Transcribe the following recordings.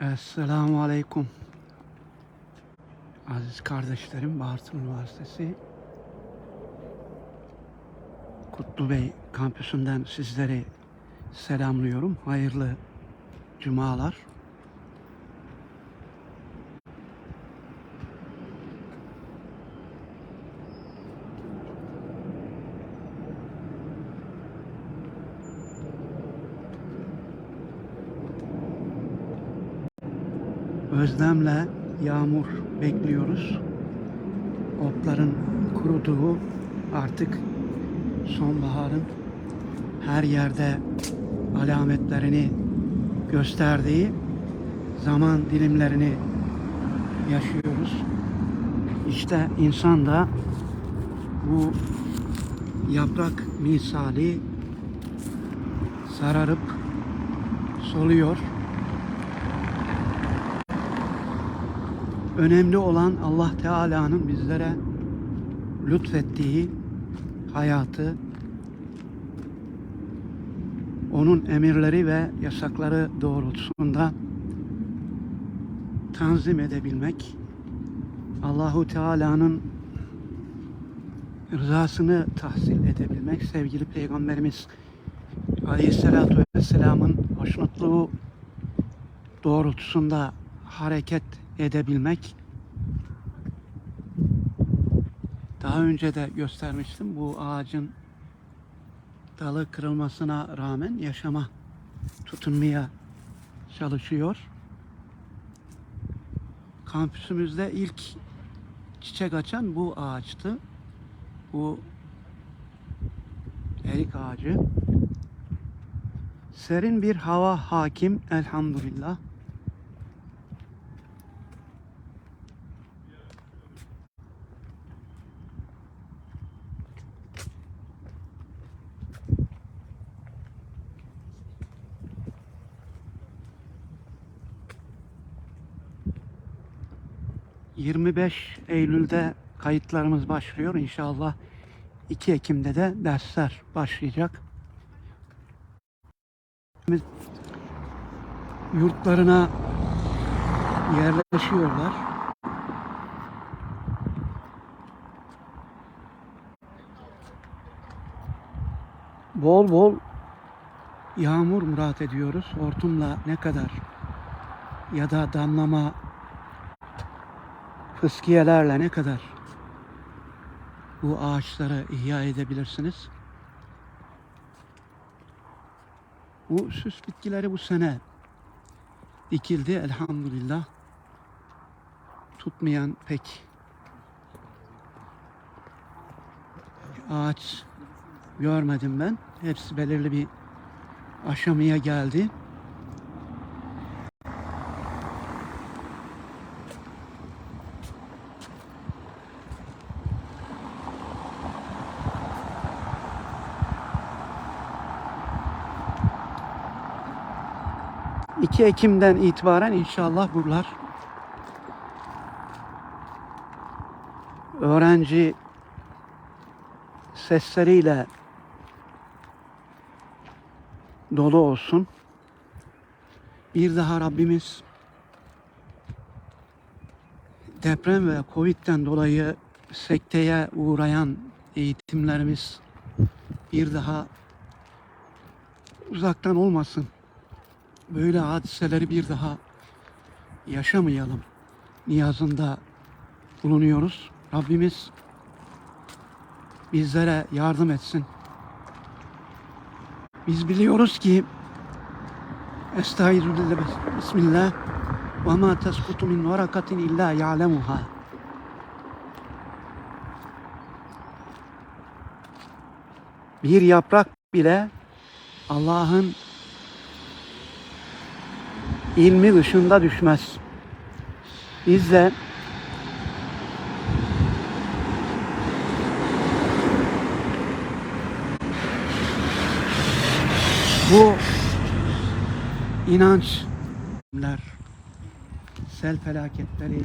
Esselamu Aleyküm. Aziz kardeşlerim, Bartın Üniversitesi Kutlu Bey kampüsünden sizleri selamlıyorum. Hayırlı cumalar. Özlemle yağmur bekliyoruz. Otların kuruduğu artık sonbaharın her yerde alametlerini gösterdiği zaman dilimlerini yaşıyoruz. İşte insan da bu yaprak misali sararıp soluyor. Önemli olan Allah Teala'nın bizlere lütfettiği hayatı, onun emirleri ve yasakları doğrultusunda tanzim edebilmek, Allahu Teala'nın rızasını tahsil edebilmek, sevgili Peygamberimiz Aleyhisselatü Vesselam'ın hoşnutluğu doğrultusunda hareket edebilmek. Daha önce de göstermiştim bu ağacın dalı kırılmasına rağmen yaşama tutunmaya çalışıyor. Kampüsümüzde ilk çiçek açan bu ağaçtı. Bu erik ağacı. Serin bir hava hakim elhamdülillah. ...25 Eylül'de kayıtlarımız başlıyor. İnşallah 2 Ekim'de de dersler başlayacak. Yurtlarına yerleşiyorlar. Bol bol yağmur murat ediyoruz. Hortumla ne kadar ya da damlama fıskiyelerle ne kadar bu ağaçları ihya edebilirsiniz? Bu süs bitkileri bu sene dikildi elhamdülillah. Tutmayan pek ağaç görmedim ben. Hepsi belirli bir aşamaya geldi. ...2 Ekim'den itibaren inşallah buralar... ...öğrenci... ...sesleriyle... ...dolu olsun. Bir daha Rabbimiz... ...deprem ve Covid'den dolayı... ...sekteye uğrayan eğitimlerimiz... ...bir daha... ...uzaktan olmasın böyle hadiseleri bir daha yaşamayalım niyazında bulunuyoruz. Rabbimiz bizlere yardım etsin. Biz biliyoruz ki Estağfirullah Bismillah ve ma teskutu min varakatin illa ya'lemuha. Bir yaprak bile Allah'ın ilmi dışında düşmez. Biz de bu inançlar, sel felaketleri.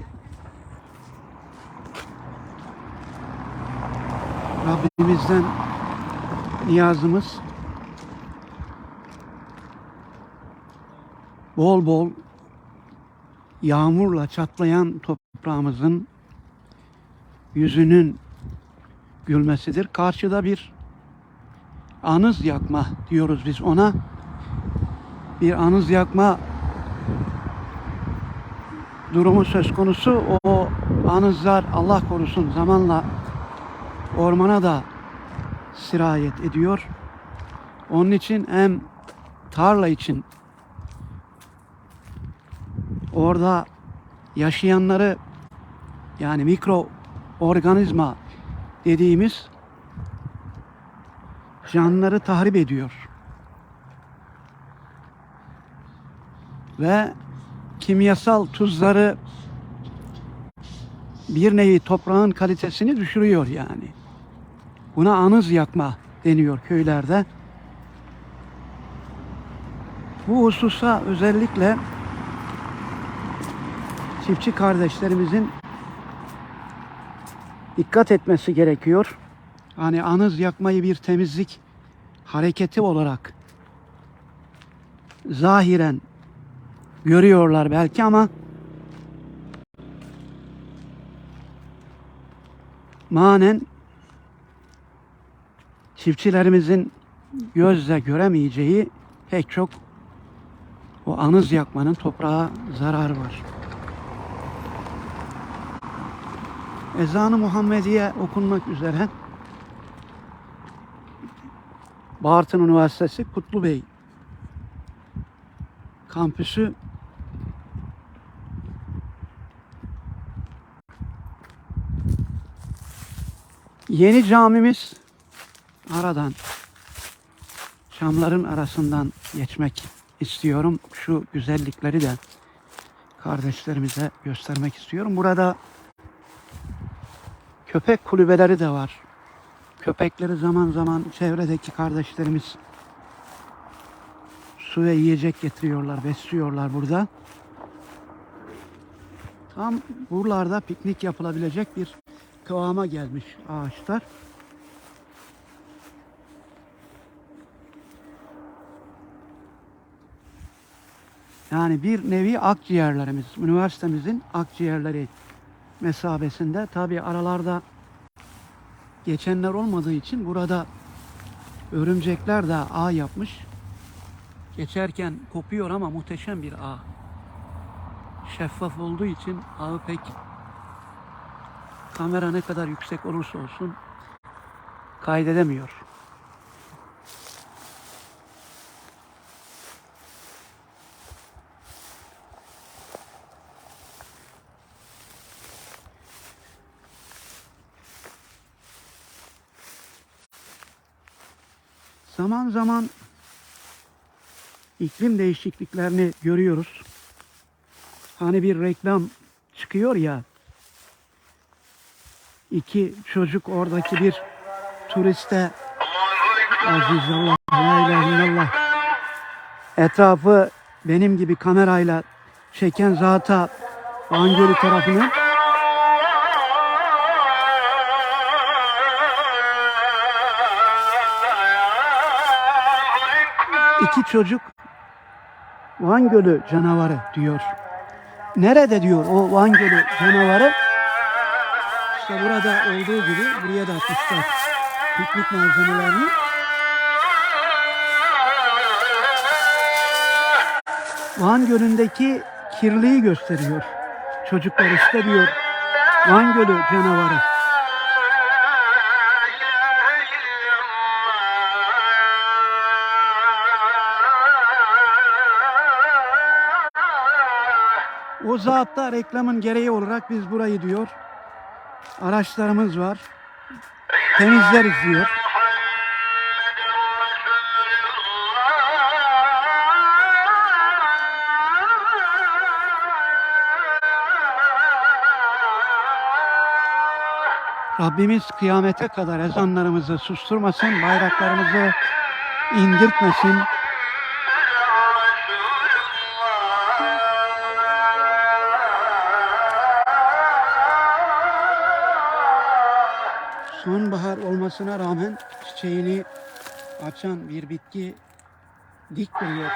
Rabbimizden niyazımız bol bol yağmurla çatlayan toprağımızın yüzünün gülmesidir. Karşıda bir anız yakma diyoruz biz ona. Bir anız yakma durumu söz konusu. O anızlar Allah korusun zamanla ormana da sirayet ediyor. Onun için hem tarla için orada yaşayanları yani mikro organizma dediğimiz canlıları tahrip ediyor. Ve kimyasal tuzları bir nevi toprağın kalitesini düşürüyor yani. Buna anız yakma deniyor köylerde. Bu hususa özellikle çiftçi kardeşlerimizin dikkat etmesi gerekiyor. Hani anız yakmayı bir temizlik hareketi olarak zahiren görüyorlar belki ama manen çiftçilerimizin gözle göremeyeceği pek çok o anız yakmanın toprağa zararı var. Ezanı Muhammediye okunmak üzere Bartın Üniversitesi Kutlu Bey kampüsü Yeni camimiz aradan Şamların arasından geçmek istiyorum. Şu güzellikleri de kardeşlerimize göstermek istiyorum. Burada köpek kulübeleri de var. Köpekleri zaman zaman çevredeki kardeşlerimiz su ve yiyecek getiriyorlar, besliyorlar burada. Tam buralarda piknik yapılabilecek bir kıvama gelmiş ağaçlar. Yani bir nevi akciğerlerimiz, üniversitemizin akciğerleri mesabesinde. Tabi aralarda geçenler olmadığı için burada örümcekler de ağ yapmış. Geçerken kopuyor ama muhteşem bir ağ. Şeffaf olduğu için ağı pek kamera ne kadar yüksek olursa olsun kaydedemiyor. Zaman zaman iklim değişikliklerini görüyoruz. Hani bir reklam çıkıyor ya. iki çocuk oradaki bir turiste Aziz Allah, la ilahe. Etrafı benim gibi kamerayla çeken zata Van Gölü tarafını iki çocuk Van Gölü canavarı diyor. Nerede diyor o Van Gölü canavarı? İşte burada olduğu gibi buraya da atmışlar piknik malzemelerini. Van Gölü'ndeki kirliliği gösteriyor. Çocuklar işte diyor Van Gölü canavarı. O zatta reklamın gereği olarak biz burayı diyor. Araçlarımız var. Temizleriz diyor. Rabbimiz kıyamete kadar ezanlarımızı susturmasın, bayraklarımızı indirtmesin. sonbahar olmasına rağmen çiçeğini açan bir bitki dik duruyor.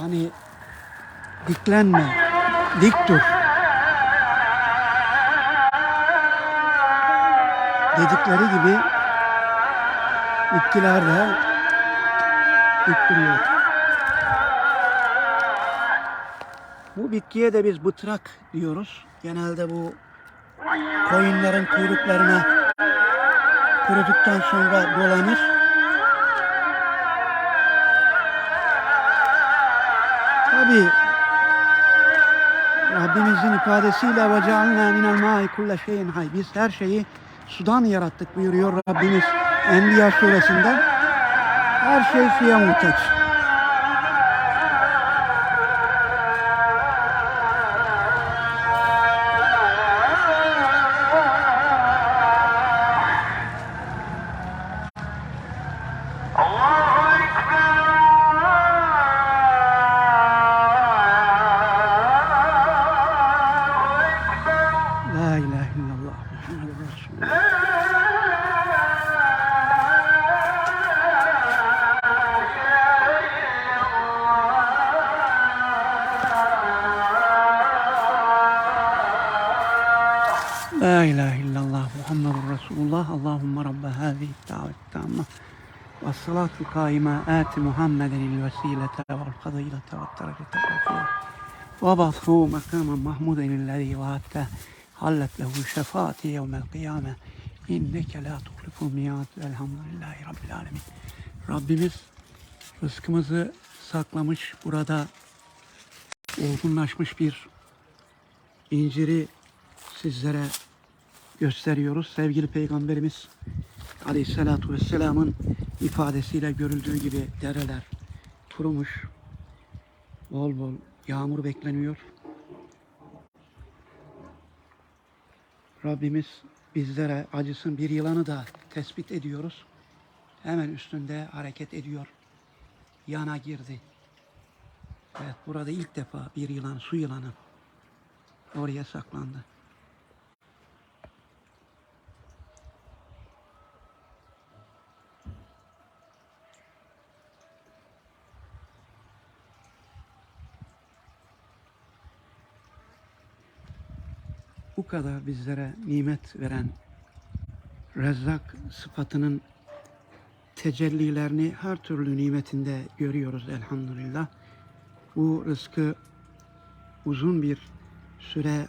Hani diklenme, dik dur. Dedikleri gibi bitkiler de duruyor. Bu bitkiye de biz bıtrak diyoruz. Genelde bu koyunların kuyruklarına kuruduktan sonra dolanır. Tabi Rabbimizin ifadesiyle ve cealna minel ma'i kulle şeyin hay. Biz her şeyi sudan yarattık buyuruyor Rabbimiz Enbiya suresinde. Her şey suya muhtaç. La ilahe illallah Muhammedur Resulullah. Allahümme Rabbe hâzihi davet tamma ve salatu kaime ati Muhammedenil vesilete vel fadilete ve terekete ve basfû mekâmen mahmudenillezî vaatte hallet lehu şefaati yevmel kıyame inneke la tuhlifu miyat elhamdülillahi rabbil alemin Rabbimiz rızkımızı saklamış burada olgunlaşmış bir inciri sizlere gösteriyoruz. Sevgili Peygamberimiz Aleyhisselatü Vesselam'ın ifadesiyle görüldüğü gibi dereler kurumuş, bol bol yağmur bekleniyor. Rabbimiz bizlere acısın bir yılanı da tespit ediyoruz. Hemen üstünde hareket ediyor. Yana girdi. Evet burada ilk defa bir yılan, su yılanı oraya saklandı. Bu kadar bizlere nimet veren Rezzak sıfatının tecellilerini her türlü nimetinde görüyoruz elhamdülillah. Bu rızkı uzun bir süre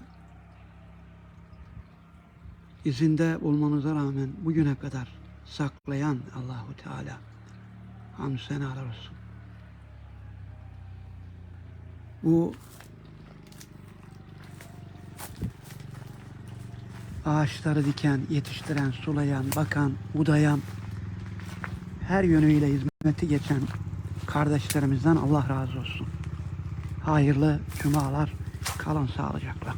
izinde olmamıza rağmen bugüne kadar saklayan Allahu Teala hamdü senalar olsun. Bu ağaçları diken, yetiştiren, sulayan, bakan, budayan, her yönüyle hizmeti geçen kardeşlerimizden Allah razı olsun. Hayırlı cumalar, kalın sağlıcakla.